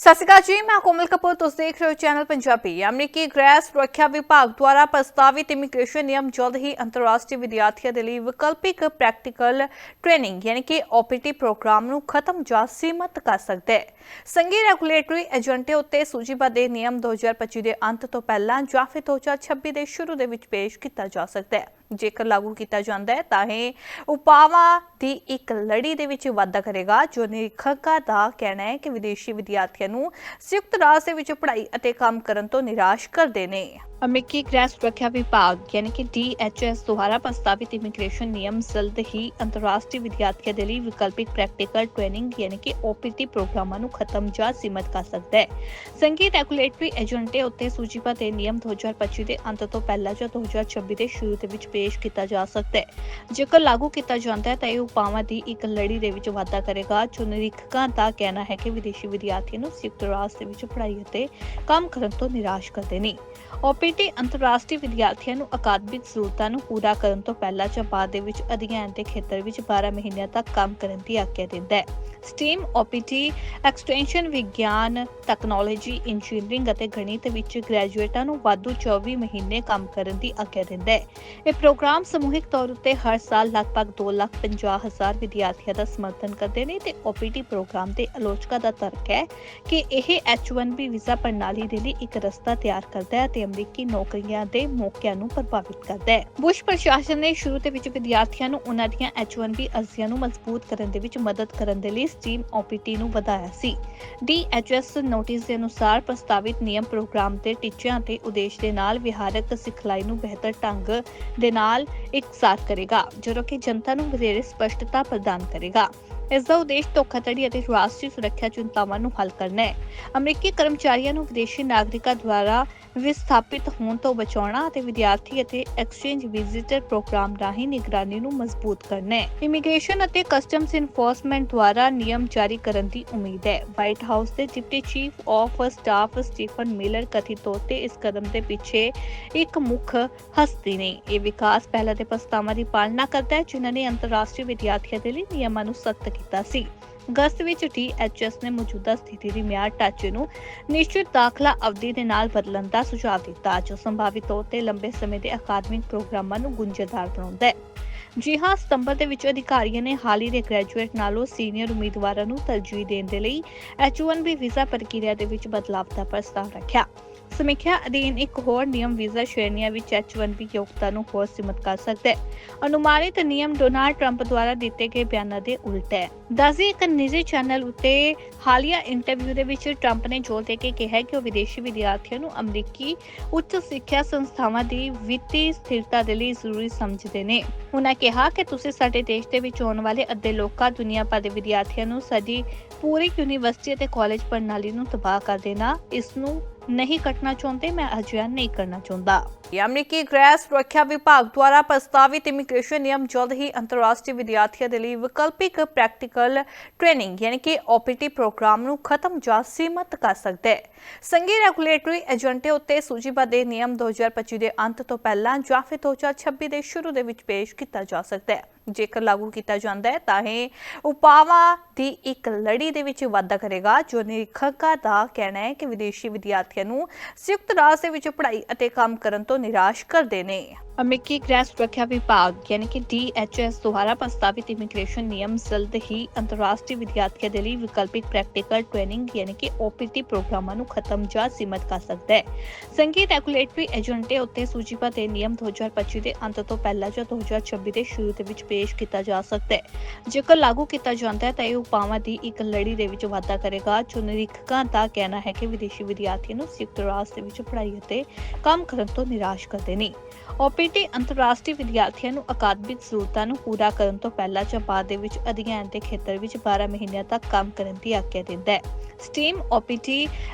ਸਤਿ ਸ਼੍ਰੀ ਅਕਾਲ ਜੀ, ਮੈਂ ਕੋਮਲ ਕਪੂਰ, ਤੁਸੀਂ ਦੇਖ ਰਹੇ ਹੋ ਚੈਨਲ ਪੰਜਾਬੀ। ਅਮਰੀਕੀ ਗ੍ਰਹਿ ਸੁਰੱਖਿਆ ਵਿਭਾਗ ਦੁਆਰਾ ਪ੍ਰਸਤਾਵਿਤ ਇਮੀਗ੍ਰੇਸ਼ਨ ਨਿਯਮ ਜਲਦ ਹੀ ਅੰਤਰਰਾਸ਼ਟਰੀ ਵਿਦਿਆਰਥੀਆਂ ਦੇ ਲਈ ਵਿਕਲਪਿਕ ਪ੍ਰੈਕਟੀਕਲ ਟ੍ਰੇਨਿੰਗ, ਯਾਨੀ ਕਿ OPT ਪ੍ਰੋਗਰਾਮ ਨੂੰ ਖਤਮ ਜਾਂ ਸੀਮਤ ਕਰ ਸਕਦਾ ਹੈ। ਸੰਘੀ ਰੈਗੂਲੇਟਰੀ ਏਜੰਟੇ ਉੱਤੇ ਸੂਚੀਬੱਧ ਇਹ ਨਿਯਮ 2025 ਦੇ ਅੰਤ ਤੋਂ ਪਹਿਲਾਂ ਜਾਂ ਫਿਰ 2026 ਦੇ ਸ਼ੁਰੂ ਦੇ ਵਿੱਚ ਪੇਸ਼ ਕੀਤਾ ਜਾ ਸਕਦਾ ਹੈ। ਜੇਕਰ ਲਾਗੂ ਕੀਤਾ ਜਾਂਦਾ ਹੈ, ਤਾਂ ਇਹ ਉਪਾਵਾਂ ਦੀ ਇੱਕ ਲੜੀ ਦੇ ਵਿੱਚ ਵਾਧਾ ਕਰੇਗਾ, ਜੋ ਨਿਰੀਖਕਾਂ ਦਾ ਕਹਿਣਾ ਹੈ ਕਿ ਵਿਦੇਸ਼ੀ ਵਿਦਿਆਰਥੀਆਂ ਨੂੰ ਸੰਯੁਕਤ ਰਾਜ ਦੇ ਵਿੱਚ ਪੜ੍ਹਾਈ ਅਤੇ ਕੰਮ ਕਰਨ ਤੋਂ ਨਿਰਾਸ਼ ਕਰਦੇ ਨੇ। ਅਮਰੀਕੀ ਗ੍ਰਹਿ ਸੁਰੱਖਿਆ ਵਿਭਾਗ, ਯਾਨੀ ਕਿ DHS ਦੁਆਰਾ ਪ੍ਰਸਤਾਵਿਤ ਇਮੀਗ੍ਰੇਸ਼ਨ ਨਿਯਮ ਜਲਦ ਹੀ ਅੰਤਰਰਾਸ਼ਟਰੀ ਵਿਦਿਆਰਥੀਆਂ ਦੇ ਲਈ ਵਿਕਲਪਿਕ ਪ੍ਰੈਕਟੀਕਲ ਟ੍ਰੇਨਿੰਗ, ਯਾਨੀ ਕਿ OPT ਪ੍ਰੋਗਰਾਮਾਂ ਨੂੰ ਖਤਮ ਜਾਂ ਸੀਮਤ ਕਰ ਸਕਦਾ ਹੈ। ਸੰਘੀ ਰੈਗੂਲੇਟਰੀ ਏਜੰਟੇ ਉੱਤੇ ਸੂਚੀਬੱਧ ਇਹ ਨਿਯਮ 2025 ਦੇ ਅੰਤ ਤੋਂ ਪਹਿਲਾਂ ਜਾਂ 2026 ਦੇ ਸ਼ੁਰੂ ਦੇ ਵਿੱਚ ਪੇਸ਼ ਕੀਤਾ ਜਾ ਸਕਦਾ ਹੈ। ਜੇਕਰ ਲਾਗੂ ਕੀਤਾ ਜਾਂਦਾ ਹੈ, ਤਾਂ ਇਹ ਉਪਾਵਾਂ ਦੀ ਇੱਕ ਲੜੀ ਦੇ ਵਿੱਚ ਵਾਧਾ ਕਰੇਗਾ। ਜੋ ਨਿਰੀਖਕਾਂ ਦਾ ਕਹਿਣਾ ਹੈ ਕਿ ਵਿਦੇਸ਼ੀ ਵਿਦਿਆਰਥੀਆਂ ਨੂੰ ਸੰਯੁਕਤ ਰਾਜ ਦੇ ਵਿੱਚ ਪੜ੍ਹਾਈ ਅਤੇ ਕੰਮ ਕਰਨ ਤੋਂ ਨਿਰਾਸ਼ ਕਰਦੇ ਨੇ। OPT ਅੰਤਰਰਾਸ਼ਟਰੀ ਵਿਦਿਆਰਥੀਆਂ ਨੂੰ ਅਕਾਦਮਿਕ ਜ਼ਰੂਰਤਾਂ ਨੂੰ ਪੂਰਾ ਕਰਨ ਤੋਂ ਪਹਿਲਾਂ ਜਾਂ ਬਾਅਦ ਦੇ ਵਿੱਚ ਅਧਿਐਨ ਦੇ ਖੇਤਰ ਵਿੱਚ 12 ਮਹੀਨਿਆਂ ਤੱਕ ਕੰਮ ਕਰਨ ਦੀ ਆਗਿਆ ਦਿੰਦਾ ਹੈ। STEAM OPT ਐਕਸਟੈਂਸ਼ਨ ਵਿਗਿਆਨ, ਟੈਕਨੋਲੋਜੀ, ਇੰਜੀਨੀਅਰਿੰਗ ਅਤੇ ਗਣਿਤ ਵਿੱਚ ਗ੍ਰੈਜੂਏਟਾਂ ਨੂੰ ਵਾਧੂ 24 ਮਹੀਨੇ ਕੰਮ ਕਰਨ ਦੀ ਆਗਿਆ ਦਿੰਦਾ ਹੈ। ਇਹ ਪ੍ਰੋਗਰਾਮ ਸਮੂਹਿਕ ਤੌਰ ਉੱਤੇ ਹਰ ਸਾਲ ਲਗਭਗ 2,50,000 ਵਿਦਿਆਰਥੀਆਂ ਦਾ ਸਮਰਥਨ ਕਰਦੇ ਨੇ ਤੇ OPT ਪ੍ਰੋਗਰਾਮ ਦੇ ਆਲੋਚਕਾਂ ਦਾ ਤਰਕ ਹੈ ਕਿ ਇਹ H1B ਵੀਜ਼ਾ ਪ੍ਰਣਾਲੀ ਦੇ ਲਈ ਇੱਕ ਰਸਤਾ ਤਿਆਰ ਕਰਦਾ ਹੈ ਤੇ ਅਮਰੀਕੀ ਨੌਕਰੀਆਂ ਦੇ ਮੌਕਿਆਂ ਨੂੰ ਪ੍ਰਭਾਵਿਤ ਕਰਦਾ ਹੈ। ਬੁਸ਼ ਪ੍ਰਸ਼ਾਸਨ ਨੇ ਸ਼ੁਰੂ ਦੇ ਵਿੱਚ ਵਿਦਿਆਰਥੀਆਂ ਨੂੰ ਉਹਨਾਂ ਦੀਆਂ H1B ਅਰਜ਼ੀਆਂ ਨੂੰ ਮਜ਼ਬੂਤ ਕਰਨ ਦੇ ਵਿੱਚ ਮਦਦ ਕਰਨ ਦੇ ਲਈ STEAM OPT ਨੂੰ ਵਧਾਇਆ ਸੀ। DHS ਨੋਟਿਸ ਦੇ ਅਨੁਸਾਰ ਪ੍ਰਸਤਾਵਿਤ ਨਿਯਮ ਪ੍ਰੋਗਰਾਮ ਦੇ ਟੀਚਿਆਂ ਅਤੇ ਉਦੇਸ਼ ਦੇ ਨਾਲ ਵਿਹਾਰਕ ਸਿਖਲਾਈ ਨੂੰ ਬਿਹਤਰ ਢੰਗ ਦੇ ਨਾਲ ਇਕਸਾਰ ਕਰੇਗਾ ਜਦੋਂ ਕਿ ਜਨਤਾ ਨੂੰ ਵਧੇਰੇ ਸਪਸ਼ਟਤਾ ਪ੍ਰਦਾਨ ਕਰੇਗਾ। ਇਸ ਦਾ ਉਦੇਸ਼ ਧੋਖਾਧੜੀ ਅਤੇ ਰਾਸ਼ਟਰੀ ਸੁਰੱਖਿਆ ਚਿੰਤਾਵਾਂ ਨੂੰ ਹੱਲ ਕਰਨਾ ਹੈ। ਅਮਰੀਕੀ ਕਰਮਚਾਰੀਆਂ ਨੂੰ ਵਿਦੇਸ਼ੀ ਨਾਗਰਿਕਾਂ ਦੁਆਰਾ ਵਿਸਥਾਪਿਤ ਹੋਣ ਤੋਂ ਬਚਾਉਣਾ ਅਤੇ ਵਿਦਿਆਰਥੀ ਅਤੇ ਐਕਸਚੇਂਜ ਵਿਜ਼ਿਟਰ ਪ੍ਰੋਗਰਾਮ ਰਾਹੀਂ ਨਿਗਰਾਨੀ ਨੂੰ ਮਜ਼ਬੂਤ ਕਰਨਾ ਹੈ। ਇਮੀਗ੍ਰੇਸ਼ਨ ਅਤੇ ਕਸਟਮਸ ਇਨਫੋਰਸਮੈਂਟ ਦੁਆਰਾ ਨਿਯਮ ਜਾਰੀ ਕਰਨ ਦੀ ਉਮੀਦ ਹੈ। ਵਾਈਟ ਹਾਊਸ ਦੇ deputy chief of staff Stephen Miller ਕਥਿਤ ਤੌਰ ਤੇ ਇਸ ਕਦਮ ਦੇ ਪਿੱਛੇ ਇੱਕ ਮੁੱਖ ਹਸਤੀ ਨੇ। ਇਹ ਵਿਕਾਸ ਪਹਿਲਾਂ ਦੇ ਪ੍ਰਸਤਾਵਾਂ ਦੀ ਪਾਲਣਾ ਕਰਦਾ ਹੈ, ਜਿਨ੍ਹਾਂ ਨੇ ਅੰਤਰਰਾਸ਼ਟਰੀ ਵਿਦਿਆਰਥੀਆਂ ਦੇ ਲਈ ਨਿਯਮਾਂ ਨੂੰ ਸਖਤ ਕੀਤਾ ਸੀ। ਅਗਸਤ ਵਿੱਚ DHS ਨੇ ਮੌਜੂਦਾ ਸਥਿਤੀ ਦੀ ਮਿਆਦ ਢਾਂਚੇ ਨੂੰ ਨਿਸ਼ਚਿਤ ਦਾਖਲਾ ਅਵਧੀ ਦੇ ਨਾਲ ਬਦਲਣ ਦਾ ਸੁਝਾਅ ਦਿੱਤਾ, ਜੋ ਸੰਭਾਵਿਤ ਤੌਰ ਤੇ ਲੰਬੇ ਸਮੇਂ ਦੇ ਅਕਾਦਮਿਕ ਪ੍ਰੋਗਰਾਮਾਂ ਨੂੰ ਗੁੰਝਲਦਾਰ ਬਣਾਉਂਦਾ ਹੈ। ਜੀ ਹਾਂ, ਸਤੰਬਰ ਦੇ ਵਿੱਚ ਅਧਿਕਾਰੀਆਂ ਨੇ ਹਾਲ ਹੀ ਦੇ ਗ੍ਰੈਜੂਏਟ ਨਾਲੋਂ ਸੀਨੀਅਰ ਉਮੀਦਵਾਰਾਂ ਨੂੰ ਤਰਜੀਹ ਦੇਣ ਦੇ ਲਈ H1B ਵੀਜ਼ਾ ਪ੍ਰਕਿਰਿਆ ਦੇ ਵਿੱਚ ਬਦਲਾਅ ਦਾ ਪ੍ਰਸਤਾਵ ਰੱਖਿਆ। ਸਮੀਖਿਆ ਅਧੀਨ ਇੱਕ ਹੋਰ ਨਿਯਮ ਵੀਜ਼ਾ ਸ਼੍ਰੇਣੀਆਂ ਵਿੱਚ H1B ਯੋਗਤਾ ਨੂੰ ਹੋਰ ਸੀਮਤ ਕਰ ਸਕਦਾ ਹੈ। ਅਨੁਮਾਨਿਤ ਨਿਯਮ ਡੋਨਾਲਡ ਟਰੰਪ ਦੁਆਰਾ ਦਿੱਤੇ ਗਏ ਬਿਆਨਾਂ ਦੇ ਉਲਟ ਹੈ। ਦੱਸਦੀ ਇੱਕ ਨਿੱਜੀ ਚੈਨਲ ਉੱਤੇ ਹਾਲੀਆ ਇੰਟਰਵਿਊ ਦੇ ਵਿੱਚ ਟਰੰਪ ਨੇ ਜ਼ੋਰ ਦੇ ਕੇ ਕਿਹਾ ਕਿ ਉਹ ਵਿਦੇਸ਼ੀ ਵਿਦਿਆਰਥੀਆਂ ਨੂੰ ਅਮਰੀਕੀ ਉੱਚ ਸਿੱਖਿਆ ਸੰਸਥਾਵਾਂ ਦੀ ਵਿੱਤੀ ਸਥਿਰਤਾ ਦੇ ਲਈ ਜ਼ਰੂਰੀ ਸਮਝਦੇ ਨੇ। ਉਹਨਾਂ ਕਿਹਾ ਕਿ ਤੁਸੀਂ ਸਾਡੇ ਦੇਸ਼ ਦੇ ਵਿੱਚ ਆਉਣ ਵਾਲੇ ਅੱਧੇ ਲੋਕਾਂ, ਦੁਨੀਆ ਭਰ ਦੇ ਵਿਦਿਆਰਥੀਆਂ ਨੂੰ ਸਾਡੀ ਪੂਰੀ ਯੂਨੀਵਰਸਿਟੀ ਅਤੇ ਕਾਲਜ ਪ੍ਰਣਾਲੀ ਨੂੰ ਤਬਾਹ ਕਰ ਦੇਣਾ, ਇਸ ਨੂੰ ਨਹੀਂ ਕੱਟਣਾ ਚਾਹੁੰਦੇ, ਮੈਂ ਅਜਿਹਾ ਨਹੀਂ ਕਰਨਾ ਚਾਹੁੰਦਾ। ਅਮਰੀਕੀ ਗ੍ਰਹਿ ਸੁਰੱਖਿਆ ਵਿਭਾਗ ਦੁਆਰਾ ਪ੍ਰਸਤਾਵਿਤ ਇਮੀਗ੍ਰੇਸ਼ਨ ਨਿਯਮ ਜਲਦ ਹੀ ਅੰਤਰਰਾਸ਼ਟਰੀ ਵਿਦਿਆਰਥੀਆਂ ਦੇ ਲਈ ਵਿਕਲਪਿਕ ਪ੍ਰੈਕਟੀਕਲ ਟ੍ਰੇਨਿੰਗ, ਯਾਨੀ ਕਿ OPT ਪ੍ਰੋਗਰਾਮ ਨੂੰ ਖਤਮ ਜਾਂ ਸੀਮਤ ਕਰ ਸਕਦਾ। ਹੈ ਸੰਘੀ ਰੈਗੂਲੇਟਰੀ ਏਜੰਟੇ ਉੱਤੇ ਸੂਚੀਬੱਧ ਇਹ ਨਿਯਮ 2025 ਦੇ ਅੰਤ ਤੋਂ ਪਹਿਲਾਂ ਜਾਂ ਫਿਰ 2026 ਦੇ ਸ਼ੁਰੂ ਦੇ ਵਿੱਚ ਪੇਸ਼ ਕੀਤਾ ਜਾ ਸਕਦਾ ਹੈ। ਜੇਕਰ ਲਾਗੂ ਕੀਤਾ ਜਾਂਦਾ ਹੈ, ਤਾਂ ਇਹ ਉਪਾਵਾਂ ਦੀ ਇੱਕ ਲੜੀ ਦੇ ਵਿੱਚ ਵਾਧਾ ਕਰੇਗਾ, ਜੋ ਨਿਰੀਖਕਾਂ ਦਾ ਕਹਿਣਾ ਹੈ ਕਿ ਵਿਦੇਸ਼ੀ ਵਿਦਿਆਰਥੀਆਂ ਨੂੰ ਸੰਯੁਕਤ ਰਾਜ ਦੇ ਵਿੱਚ ਪੜ੍ਹਾਈ ਅਤੇ ਕੰਮ ਕਰਨ ਤੋਂ ਨਿਰਾਸ਼ ਕਰਦੇ ਨੇ। ਅਮਰੀਕੀ ਗ੍ਰਹਿ ਸੁਰੱਖਿਆ ਵਿਭਾਗ, ਯਾਨੀ ਕਿ DHS ਦੁਆਰਾ ਪ੍ਰਸਤਾਵਿਤ ਇਮੀਗ੍ਰੇਸ਼ਨ ਨਿਯਮ, ਜਲਦ ਹੀ ਅੰਤਰਰਾਸ਼ਟਰੀ ਵਿਦਿਆਰਥੀਆਂ ਦੇ ਲਈ ਵਿਕਲਪਿਕ ਪ੍ਰੈਕਟੀਕਲ ਟ੍ਰੇਨਿੰਗ, ਯਾਨੀ ਕਿ OPT ਪ੍ਰੋਗਰਾਮਾਂ ਨੂੰ ਖਤਮ ਜਾਂ ਸੀਮਤ ਕਰ ਸਕਦਾ ਹੈ। ਸੰਘੀ ਰੈਗੂਲੇਟਰੀ ਏਜੰਟੇ ਉੱਤੇ ਸੂਚੀਬੱਧ ਇਹ ਨਿਯਮ 2025 ਦੇ ਅੰਤ ਤੋਂ ਪਹਿਲਾਂ ਜਾਂ 2026 ਦੇ ਸ਼ੁਰੂ ਦੇ ਵਿੱਚ ਪੇਸ਼ ਕੀਤਾ ਜਾ ਸਕਦਾ ਹੈ। ਜੇਕਰ ਲਾਗੂ ਕੀਤਾ ਜਾਂਦਾ ਹੈ ਤਾਂ ਇਹ ਉਪਾਵਾਂ ਦੀ ਇੱਕ ਲੜੀ ਦੇ ਵਿੱਚ ਵਾਧਾ ਕਰੇਗਾ। ਜੋ ਨਿਰੀਖਕਾਂ ਦਾ ਕਹਿਣਾ ਹੈ ਕਿ ਵਿਦੇਸ਼ੀ ਵਿਦਿਆਰਥੀਆਂ ਨੂੰ ਸੰਯੁਕਤ ਰਾਜ ਦੇ ਵਿੱਚ ਪੜ੍ਹਾਈ ਅਤੇ ਕੰਮ ਕਰਨ ਤੋਂ ਨਿਰਾਸ਼ ਕਰਦੇ ਨੇ। OPT ਅੰਤਰਰਾਸ਼ਟਰੀ ਵਿਦਿਆਰਥੀਆਂ ਨੂੰ ਅਕਾਦਮਿਕ ਜ਼ਰੂਰਤਾਂ ਨੂੰ ਪੂਰਾ ਕਰਨ ਤੋਂ ਪਹਿਲਾਂ ਜਾਂ ਬਾਅਦ ਦੇ ਵਿੱਚ ਅਧਿਐਨ ਦੇ ਖੇਤਰ ਵਿੱਚ 12 ਮਹੀਨਿਆਂ ਤੱਕ ਕੰਮ ਕਰਨ ਦੀ ਆਗਿਆ ਦਿੰਦਾ ਹੈ। STEAM OPT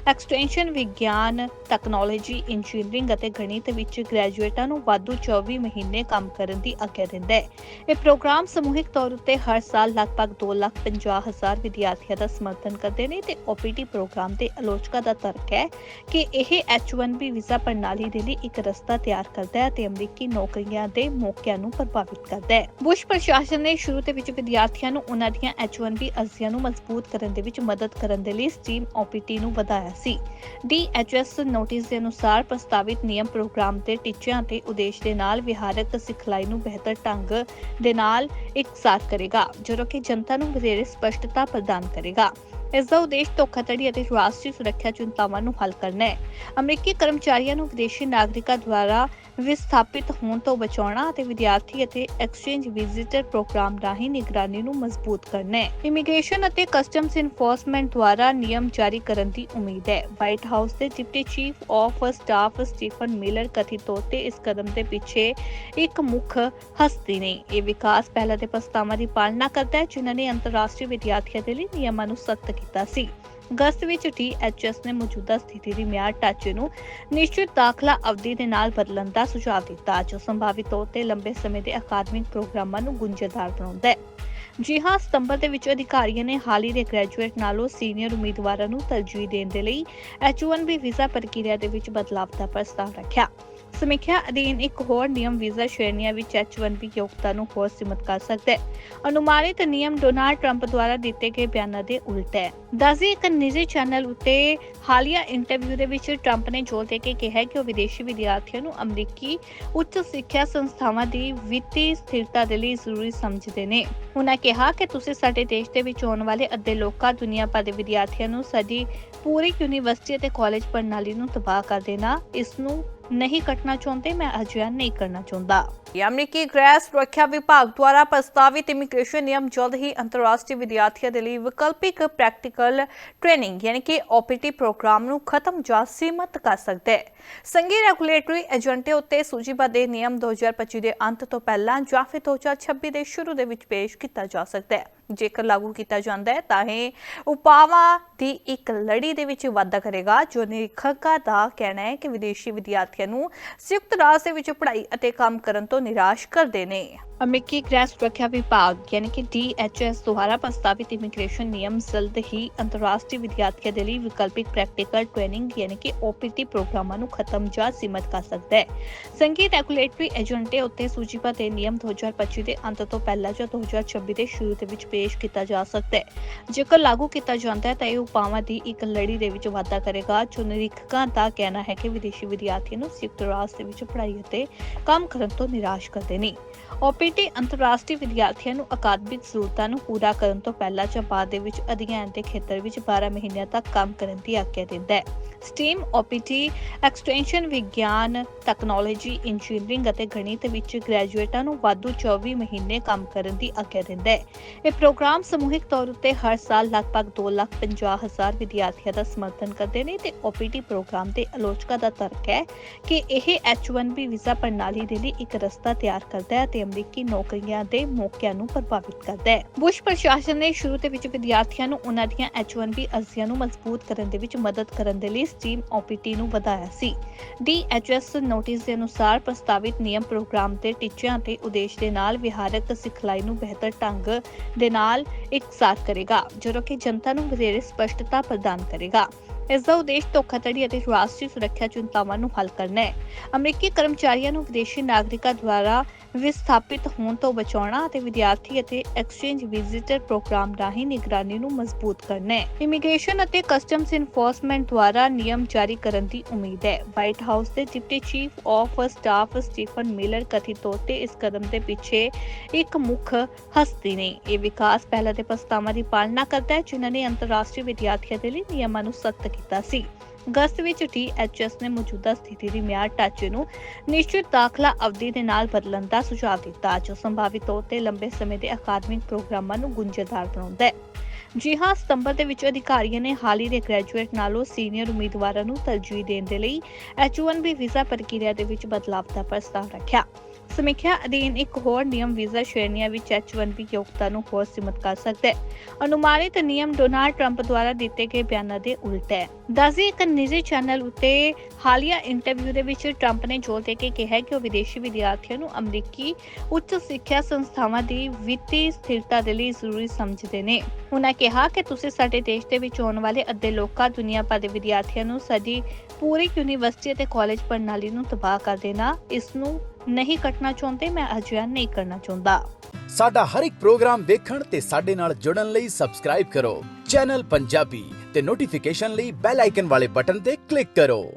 ਐਕਸਟੈਂਸ਼ਨ ਵਿਗਿਆਨ ਟੈਕਨੋਲੋਜੀ ਇੰਜੀਨੀਅਰਿੰਗ ਅਤੇ ਗਣਿਤ ਵਿੱਚ ਗ੍ਰੈਜੂਏਟਾਂ ਨੂੰ ਵਾਧੂ 24 ਮਹੀਨੇ ਕੰਮ ਕਰਨ ਦੀ ਆਗਿਆ ਦਿੰਦਾ ਹੈ। ਇਹ ਪ੍ਰੋਗਰਾਮ ਸਮੂਹਿਕ ਤੌਰ ਉੱਤੇ ਹਰ ਸਾਲ ਲਗਭਗ 2,50,000 ਵਿਦਿਆਰਥੀਆਂ ਦਾ ਸਮਰਥਨ ਕਰਦੇ ਨੇ ਤੇ OPT ਪ੍ਰੋਗਰਾਮ ਦੇ ਆਲੋਚਕਾਂ ਦਾ ਤਰਕ ਹੈ ਕਿ ਇਹ H1B ਵੀਜ਼ਾ ਪ੍ਰਣਾਲੀ ਦੇ ਲਈ ਇੱਕ ਰਸਤਾ ਤਿਆਰ ਕਰਦਾ ਹੈ ਤੇ ਅਮਰੀਕੀ ਨੌਕਰੀਆਂ ਦੇ ਮੌਕਿਆਂ ਨੂੰ ਪ੍ਰਭਾਵਿਤ ਕਰਦਾ ਹੈ। ਬੁਸ਼ ਪ੍ਰਸ਼ਾਸਨ ਨੇ ਸ਼ੁਰੂ ਦੇ ਵਿੱਚ ਵਿਦਿਆਰਥੀਆਂ ਨੂੰ ਉਹਨਾਂ ਦੀਆਂ H1B ਅਰਜ਼ੀਆਂ ਨੂੰ ਮਜ਼ਬੂਤ ਕਰਨ ਦੇ ਵਿੱਚ ਮਦਦ ਕਰਨ ਦੇ ਲਈ ਸਟ੍ਰੀਮ OPT ਨੂੰ ਵਧਾਇਆ ਸੀ। DHS ਨੋਟਿਸ ਦੇ ਅਨੁਸਾਰ ਪ੍ਰਸਤਾਵਿਤ ਨਿਯਮ ਪ੍ਰੋਗਰਾਮ ਦੇ ਟੀਚਿਆਂ ਤੇ ਉਦੇਸ਼ ਦੇ ਨਾਲ ਵਿਹਾਰਕ ਸਿਖਲਾਈ ਨੂੰ ਬਿਹਤਰ ਢੰਗ ਦੇ ਨਾਲ ਇਕਸਾਰ ਕਰੇਗਾ ਜਦੋਂ ਕਿ ਜਨਤਾ ਨੂੰ ਵਧੇਰੇ ਸਪਸ਼ਟਤਾ ਪ੍ਰਦਾਨ ਕਰੇਗਾ। ਇਸ ਦਾ ਉਦੇਸ਼ ਧੋਖਾਧੜੀ ਅਤੇ ਰਾਸ਼ਟਰੀ ਸੁਰੱਖਿਆ ਚਿੰਤਾਵਾਂ ਨੂੰ ਹੱਲ ਕਰਨਾ ਹੈ। ਅਮਰੀਕੀ ਕਰਮਚਾਰੀਆਂ ਨੂੰ ਵਿਦੇਸ਼ੀ ਨਾਗਰਿਕਾਂ ਦੁਆਰਾ ਵਿਸਥਾਪਿਤ ਹੋਣ ਤੋਂ ਬਚਾਉਣਾ ਅਤੇ ਵਿਦਿਆਰਥੀ ਅਤੇ ਐਕਸਚੇਂਜ ਵਿਜ਼ਿਟਰ ਪ੍ਰੋਗਰਾਮ ਰਾਹੀਂ ਨਿਗਰਾਨੀ ਨੂੰ ਮਜ਼ਬੂਤ ਕਰਨਾ ਹੈ। ਇਮੀਗ੍ਰੇਸ਼ਨ ਅਤੇ ਕਸਟਮਸ ਇਨਫੋਰਸਮੈਂਟ ਦੁਆਰਾ ਨਿਯਮ ਜਾਰੀ ਕਰਨ ਦੀ ਉਮੀਦ ਹੈ। ਵਾਈਟ ਹਾਊਸ ਦੇ deputy chief of staff Stephen Miller ਕਥਿਤ ਤੌਰ ਤੇ ਇਸ ਕਦਮ ਦੇ ਪਿੱਛੇ ਇੱਕ ਮੁੱਖ ਹਸਤੀ ਨੇ। ਇਹ ਵਿਕਾਸ ਪਹਿਲਾਂ ਦੇ ਪ੍ਰਸਤਾਵਾਂ ਦੀ ਪਾਲਣਾ ਕਰਦਾ ਹੈ, ਜਿਨ੍ਹਾਂ ਨੇ ਅੰਤਰਰਾਸ਼ਟਰੀ ਵਿਦਿਆਰਥੀਆਂ ਦੇ ਲਈ ਨਿਯਮਾਂ ਨੂੰ ਸਖਤ ਕੀਤਾ ਸੀ। ਅਗਸਤ ਵਿੱਚ THS ਨੇ ਮੌਜੂਦਾ ਸਥਿਤੀ ਦੀ ਮਿਆਰ ਢਾਂਚੇ ਨੂੰ ਨਿਸ਼ਚਿਤ ਦਾਖਲਾ ਅਵਧੀ ਦੇ ਨਾਲ ਬਦਲਣ ਦਾ ਸੁਝਾਅ ਦਿੱਤਾ, ਜੋ ਸੰਭਾਵਿਤ ਤੌਰ ਤੇ ਲੰਬੇ ਸਮੇਂ ਦੇ ਅਕਾਦਮਿਕ ਪ੍ਰੋਗਰਾਮਾਂ ਨੂੰ ਗੁੰਝਲਦਾਰ ਬਣਾਉਂਦਾ ਹੈ। ਜੀ ਹਾਂ ਸਤੰਬਰ ਦੇ ਵਿੱਚ ਅਧਿਕਾਰੀਆਂ ਨੇ ਹਾਲੀ ਦੇ ਗ੍ਰੈਜੂਏਟ ਨਾਲੋਂ ਸੀਨੀਅਰ ਉਮੀਦਵਾਰਾਂ ਨੂੰ ਤਰਜੀਹ ਦੇਣ ਦੇ ਲਈ H1B ਵੀਜ਼ਾ ਪ੍ਰਕਿਰਿਆ ਦੇ ਵਿੱਚ ਬਦਲਾਅ ਦਾ ਪ੍ਰਸਤਾਵ ਰੱਖਿਆ। ਸਮੀਖਿਆ ਅਧੀਨ ਇੱਕ ਹੋਰ ਨਿਯਮ ਵੀਜ਼ਾ ਸ਼੍ਰੇਣੀਆਂ ਵਿੱਚ H1B ਯੋਗਤਾ ਨੂੰ ਹੋਰ ਸੀਮਤ ਕਰ ਸਕਦਾ ਹੈ। ਅਨੁਮਾਨਿਤ ਨਿਯਮ ਡੋਨਾਲਡ ਟਰੰਪ ਦੁਆਰਾ ਦਿੱਤੇ ਗਏ ਬਿਆਨਾਂ ਦੇ ਉਲਟ ਹੈ। ਦੱਸੀ ਇੱਕ ਨਿੱਜੀ ਚੈਨਲ ਉੱਤੇ ਹਾਲੀਆ ਇੰਟਰਵਿਊ ਦੇ ਵਿੱਚ ਟਰੰਪ ਨੇ ਜ਼ੋਰ ਦੇ ਕੇ ਕਿਹਾ ਕਿ ਉਹ ਵਿਦੇਸ਼ੀ ਵਿਦਿਆਰਥੀਆਂ ਨੂੰ ਅਮਰੀਕੀ ਉੱਚ ਸਿੱਖਿਆ ਸੰਸਥਾਵਾਂ ਦੀ ਵਿੱਤੀ ਸਥਿਰਤਾ ਦੇ ਲਈ ਜ਼ਰੂਰੀ ਸਮਝਦੇ ਨੇ। ਉਹਨਾਂ ਕਿਹਾ ਕਿ ਤੁਸੀਂ ਸਾਡੇ ਦੇਸ਼ ਦੇ ਵਿੱਚ ਆਉਣ ਵਾਲੇ ਅੱਧੇ ਲੋਕਾਂ, ਦੁਨੀਆ ਭਰ ਦੇ ਵਿਦਿਆਰਥੀਆਂ ਨੂੰ ਸਾਡੀ ਪੂਰੀ ਯੂਨੀਵਰਸਿਟੀ ਅਤੇ ਕਾਲਜ ਪ੍ਰਣਾਲੀ ਨੂੰ ਤਬਾਹ ਕਰ ਦੇਣਾ, ਇਸ ਨੂੰ ਨਹੀਂ ਕੱਟਣਾ ਚਾਹੁੰਦੇ, ਮੈਂ ਅਜਿਹਾ ਨਹੀਂ ਕਰਨਾ ਚਾਹੁੰਦਾ। ਅਮਰੀਕੀ ਗ੍ਰਹਿ ਸੁਰੱਖਿਆ ਵਿਭਾਗ ਦੁਆਰਾ ਪ੍ਰਸਤਾਵਿਤ ਇਮੀਗ੍ਰੇਸ਼ਨ ਨਿਯਮ ਜਲਦ ਹੀ ਅੰਤਰਰਾਸ਼ਟਰੀ ਵਿਦਿਆਰਥੀਆਂ ਦੇ ਲਈ ਵਿਕਲਪਿਕ ਪ੍ਰੈਕਟੀਕਲ ਟ੍ਰੇਨਿੰਗ, ਯਾਨੀ ਕਿ OPT ਪ੍ਰੋਗਰਾਮ ਨੂੰ ਖਤਮ ਜਾਂ ਸੀਮਤ ਕਰ ਸਕਦਾ ਹੈ। ਸੰਘੀ ਰੈਗੂਲੇਟਰੀ ਏਜੰਟੇ ਉੱਤੇ ਸੂਚੀਬੱਧ ਇਹ ਨਿਯਮ 2025 ਦੇ ਅੰਤ ਤੋਂ ਪਹਿਲਾਂ ਜਾਂ ਫਿਰ 2026 ਦੇ ਸ਼ੁਰੂ ਦੇ ਵਿੱਚ ਪੇਸ਼ ਕੀਤਾ ਜਾ ਸਕਦਾ ਹੈ। ਜੇਕਰ ਲਾਗੂ ਕੀਤਾ ਜਾਂਦਾ ਹੈ, ਤਾਂ ਇਹ ਉਪਾਵਾਂ ਦੀ ਇੱਕ ਲੜੀ ਦੇ ਵਿੱਚ ਵਾਧਾ ਕਰੇਗਾ, ਜੋ ਨਿਰੀਖਕਾਂ ਦਾ ਕਹਿਣਾ ਹੈ ਕਿ ਵਿਦੇਸ਼ੀ ਵਿਦਿਆਰਥੀ ਵਿਦਿਆਰਥੀਆਂ ਨੂੰ ਸੰਯੁਕਤ ਰਾਜ ਦੇ ਵਿੱਚ ਪੜ੍ਹਾਈ ਅਤੇ ਕੰਮ ਕਰਨ ਤੋਂ ਨਿਰਾਸ਼ ਕਰਦੇ ਨੇ। ਅਮਰੀਕੀ ਗ੍ਰਹਿ ਸੁਰੱਖਿਆ ਵਿਭਾਗ, ਯਾਨੀ ਕਿ DHS ਦੁਆਰਾ ਪ੍ਰਸਤਾਵਿਤ ਇਮੀਗ੍ਰੇਸ਼ਨ ਨਿਯਮ ਜਲਦ ਹੀ ਅੰਤਰਰਾਸ਼ਟਰੀ ਵਿਦਿਆਰਥੀਆਂ ਦੇ ਲਈ ਵਿਕਲਪਿਕ ਪ੍ਰੈਕਟੀਕਲ ਟ੍ਰੇਨਿੰਗ, ਯਾਨੀ ਕਿ OPT ਪ੍ਰੋਗਰਾਮਾਂ ਨੂੰ ਖਤਮ ਜਾਂ ਸੀਮਤ ਕਰ ਸਕਦਾ ਹੈ। ਸੰਘੀ ਰੈਗੂਲੇਟਰੀ ਏਜੰਟੇ ਉੱਤੇ ਸੂਚੀਬੱਧ ਇਹ ਨਿਯਮ 2025 ਦੇ ਅੰਤ ਤੋਂ ਪਹਿਲਾਂ ਜਾਂ 2026 ਦੇ ਸ਼ੁਰੂ ਦੇ ਵਿੱਚ ਪੇਸ਼ ਕੀਤਾ ਜਾ ਸਕਦਾ ਹੈ। ਜੇਕਰ ਲਾਗੂ ਕੀਤਾ ਜਾਂਦਾ ਹੈ, ਤਾਂ ਇਹ ਉਪਾਵਾਂ ਦੀ ਇੱਕ ਲੜੀ ਦੇ ਵਿੱਚ ਵਾਧਾ ਕਰੇਗਾ, ਜੋ ਨਿਰੀਖਕਾਂ ਦਾ ਕਹਿਣਾ ਹੈ ਕਿ ਵਿਦੇਸ਼ੀ ਵਿਦਿਆਰਥੀਆਂ ਨੂੰ ਸੰਯੁਕਤ ਰਾਸ਼ਟਰ ਦੇ ਵਿੱਚ ਪੜ੍ਹਾਈ ਅਤੇ ਕੰਮ ਕਰਨ ਤੋਂ ਨਿਰਾਸ਼ ਕਰਦੇ ਨੇ। OPT ਅੰਤਰਰਾਸ਼ਟਰੀ ਵਿਦਿਆਰਥੀਆਂ ਨੂੰ ਅਕਾਦਮਿਕ ਜ਼ਰੂਰਤਾਂ ਨੂੰ ਪੂਰਾ ਕਰਨ ਤੋਂ ਪਹਿਲਾਂ ਜਾਂ ਦੇ ਵਿੱਚ ਅਧਿਐਨ ਦੇ ਖੇਤਰ ਵਿੱਚ 12 ਮਹੀਨਿਆਂ ਤੱਕ ਕੰਮ ਕਰਨ ਦੀ ਆਗਿਆ ਦਿੰਦਾ ਹੈ। ਸਟ੍ਰੀਮ OPT ਐਕਸਟੈਂਸ਼ਨ ਵਿਗਿਆਨ ਤਕਨਾਲੋਜੀ ਇੰਜੀਨੀਅਰਿੰਗ ਅਤੇ ਗਣਿਤ ਵਿੱਚ ਗ੍ਰੈਜੂਏਟਾਂ ਨੂੰ ਵਾਧੂ 24 ਮਹੀਨੇ ਕੰਮ ਕਰਨ ਦੀ ਆਗਿਆ ਦਿੰਦਾ ਹੈ। ਇਹ ਪ੍ਰੋਗਰਾਮ ਸਮੂਹਿਕ ਤੌਰ ਉੱਤੇ ਹਰ ਸਾਲ ਲਗਭਗ 2,50,000 ਵਿਦਿਆਰਥੀਆਂ ਦਾ ਸਮਰਥਨ ਕਰਦੇ ਨੇ ਤੇ ਓਪੀਟੀ ਪ੍ਰੋਗਰਾਮ ਦੇ ਆਲੋਚਕਾਂ ਦਾ ਤਰਕ ਹੈ ਕਿ ਇਹ H1B ਵੀਜ਼ਾ ਪ੍ਰਣਾਲੀ ਦੇ ਲਈ ਇੱਕ ਰਸਤਾ ਤਿਆਰ ਕਰਦਾ ਹੈ ਤੇ ਅਮਰੀਕੀ ਨੌਕਰੀਆਂ ਦੇ ਮੌਕਿਆਂ ਨੂੰ ਪ੍ਰਭਾਵਿਤ ਕਰਦਾ ਹੈ। ਬੁਸ਼ ਪ੍ਰਸ਼ਾਸਨ ਨੇ ਸ਼ੁਰੂ ਦੇ ਵਿੱਚ ਵਿਦਿਆਰਥੀਆਂ ਨੂੰ ਉਹਨਾਂ ਦੀਆਂ H1B ਅਰਜ਼ੀਆਂ ਨੂੰ ਮਜ਼ਬੂਤ ਕਰਨ ਦੇ ਵਿੱਚ ਮਦਦ ਕਰਨ ਦੇ ਲਈ ਸਟ੍ਰੀਮ OPT ਨੂੰ ਵਧਾਇਆ ਸੀ। DHS ਨੋਟਿਸ ਦੇ ਅਨੁਸਾਰ ਪ੍ਰਸਤਾਵਿਤ ਨਿਯਮ ਪ੍ਰੋਗਰਾਮ ਦੇ ਟੀਚਿਆਂ ਤੇ ਉਦੇਸ਼ ਦੇ ਨਾਲ ਵਿਹਾਰਕ ਸਿਖਲਾਈ ਨੂੰ ਬਿਹਤਰ ਢੰਗ ਦੇ ਨਾਲ ਇਕਸਾਰ ਕਰੇਗਾ ਜਦੋਂ ਕਿ ਜਨਤਾ ਨੂੰ ਵਧੇਰੇ ਸਪਸ਼ਟਤਾ ਪ੍ਰਦਾਨ ਕਰੇਗਾ। ਇਸ ਦਾ ਉਦੇਸ਼ ਧੋਖਾਧੜੀ ਅਤੇ ਰਾਸ਼ਟਰੀ ਸੁਰੱਖਿਆ ਚਿੰਤਾਵਾਂ ਨੂੰ ਹੱਲ ਕਰਨਾ ਹੈ। ਅਮਰੀਕੀ ਕਰਮਚਾਰੀਆਂ ਨੂੰ ਵਿਦੇਸ਼ੀ ਨਾਗਰਿਕਾਂ ਦੁਆਰਾ ਵਿਸਥਾਪਿਤ ਹੋਣ ਤੋਂ ਬਚਾਉਣਾ ਅਤੇ ਵਿਦਿਆਰਥੀ ਅਤੇ ਐਕਸਚੇਂਜ ਵਿਜ਼ਿਟਰ ਪ੍ਰੋਗਰਾਮ ਰਾਹੀਂ ਨਿਗਰਾਨੀ ਨੂੰ ਮਜ਼ਬੂਤ ਕਰਨਾ ਹੈ। ਇਮੀਗ੍ਰੇਸ਼ਨ ਅਤੇ ਕਸਟਮਸ ਇਨਫੋਰਸਮੈਂਟ ਦੁਆਰਾ ਨਿਯਮ ਜਾਰੀ ਕਰਨ ਦੀ ਉਮੀਦ ਹੈ। ਵਾਈਟ ਹਾਊਸ ਦੇ deputy chief of staff Stephen Miller ਕਥਿਤ ਤੌਰ ਤੇ ਇਸ ਕਦਮ ਦੇ ਪਿੱਛੇ ਇੱਕ ਮੁੱਖ ਹਸਤੀ ਨੇ। ਇਹ ਵਿਕਾਸ ਪਹਿਲਾਂ ਦੇ ਪ੍ਰਸਤਾਵਾਂ ਦੀ ਪਾਲਣਾ ਕਰਦਾ ਹੈ, ਜਿਨ੍ਹਾਂ ਨੇ ਅੰਤਰਰਾਸ਼ਟਰੀ ਵਿਦਿਆਰਥੀਆਂ ਦੇ ਲਈ ਨਿਯਮਾਂ ਨੂੰ ਸਖਤ ਕੀਤਾ ਸੀ। ਅਗਸਤ ਵਿੱਚ THS ਨੇ ਮੌਜੂਦਾ ਸਥਿਤੀ ਦੀ ਮਿਆਰ ਢਾਂਚੇ ਨੂੰ ਨਿਸ਼ਚਿਤ ਦਾਖਲਾ ਅਵਧੀ ਦੇ ਨਾਲ ਬਦਲਣ ਦਾ ਸੁਝਾਅ ਦਿੱਤਾ, ਜੋ ਸੰਭਾਵਿਤ ਤੌਰ ਤੇ ਲੰਬੇ ਸਮੇਂ ਦੇ ਅਕਾਦਮਿਕ ਪ੍ਰੋਗਰਾਮਾਂ ਨੂੰ ਗੁੰਝਲਦਾਰ ਬਣਾਉਂਦਾ ਹੈ। ਜੀ ਹਾਂ, ਸਤੰਬਰ ਦੇ ਵਿੱਚ ਅਧਿਕਾਰੀਆਂ ਨੇ ਹਾਲ ਹੀ ਦੇ ਗ੍ਰੈਜੂਏਟ ਨਾਲੋਂ ਸੀਨੀਅਰ ਉਮੀਦਵਾਰਾਂ ਨੂੰ ਤਰਜੀਹ ਦੇਣ ਦੇ ਲਈ H1B ਵੀਜ਼ਾ ਪ੍ਰਕਿਰਿਆ ਦੇ ਵਿੱਚ ਬਦਲਾਅ ਦਾ ਪ੍ਰਸਤਾਵ ਰੱਖਿਆ। ਸਮੀਖਿਆ ਅਧੀਨ ਇੱਕ ਹੋਰ ਨਿਯਮ ਵੀਜ਼ਾ ਸ਼੍ਰੇਣੀਆਂ ਵਿੱਚ H1B ਯੋਗਤਾ ਨੂੰ ਹੋਰ ਸੀਮਤ ਕਰ ਸਕਦਾ ਹੈ। ਅਨੁਮਾਨਿਤ ਨਿਯਮ ਡੋਨਾਲਡ ਟਰੰਪ ਦੁਆਰਾ ਦਿੱਤੇ ਗਏ ਬਿਆਨਾਂ ਦੇ ਉਲਟ ਹੈ। ਦੱਸਦੀ ਇੱਕ ਨਿੱਜੀ ਚੈਨਲ ਉੱਤੇ ਹਾਲੀਆ ਇੰਟਰਵਿਊ ਦੇ ਵਿੱਚ ਟਰੰਪ ਨੇ ਜ਼ੋਰ ਦੇ ਕੇ ਕਿਹਾ ਕਿ ਉਹ ਵਿਦੇਸ਼ੀ ਵਿਦਿਆਰਥੀਆਂ ਨੂੰ ਅਮਰੀਕੀ ਉੱਚ ਸਿੱਖਿਆ ਸੰਸਥਾਵਾਂ ਦੀ ਵਿੱਤੀ ਸਥਿਰਤਾ ਦੇ ਲਈ ਜ਼ਰੂਰੀ ਸਮਝਦੇ ਨੇ। ਉਹਨਾਂ ਕਿਹਾ ਕਿ ਤੁਸੀਂ ਸਾਡੇ ਦੇਸ਼ ਦੇ ਵਿੱਚ ਆਉਣ ਵਾਲੇ ਅੱਧੇ ਲੋਕਾਂ, ਦੁਨੀਆ ਭਰ ਦੇ ਵਿਦਿਆਰਥੀਆਂ ਨੂੰ ਸਾਡੀ ਪੂਰੀ ਯੂਨੀਵਰਸਿਟੀ ਅਤੇ ਕਾਲਜ ਪ੍ਰਣਾਲੀ ਨੂੰ ਤਬਾਹ ਕਰ ਦੇਣਾ, ਇਸ ਨੂੰ ਨਹੀਂ ਕੱਟਣਾ ਚਾਹੁੰਦੇ, ਮੈਂ ਅਜਿਹਾ ਨਹੀਂ ਕਰਨਾ ਚਾਹੁੰਦਾ। ਸਾਡਾ ਹਰ ਇੱਕ ਪ੍ਰੋਗਰਾਮ ਦੇਖਣ ਤੇ ਸਾਡੇ ਨਾਲ ਜੁੜਨ ਲਈ ਸਬਸਕ੍ਰਾਈਬ ਕਰੋ। ਚੈਨਲ ਪੰਜਾਬੀ ਤੇ ਨੋਟੀਫਿਕੇਸ਼ਨ ਲਈ ਬੈਲ ਆਈਕਨ ਵਾਲੇ ਬਟਨ ਤੇ ਕਲਿੱਕ ਕਰੋ।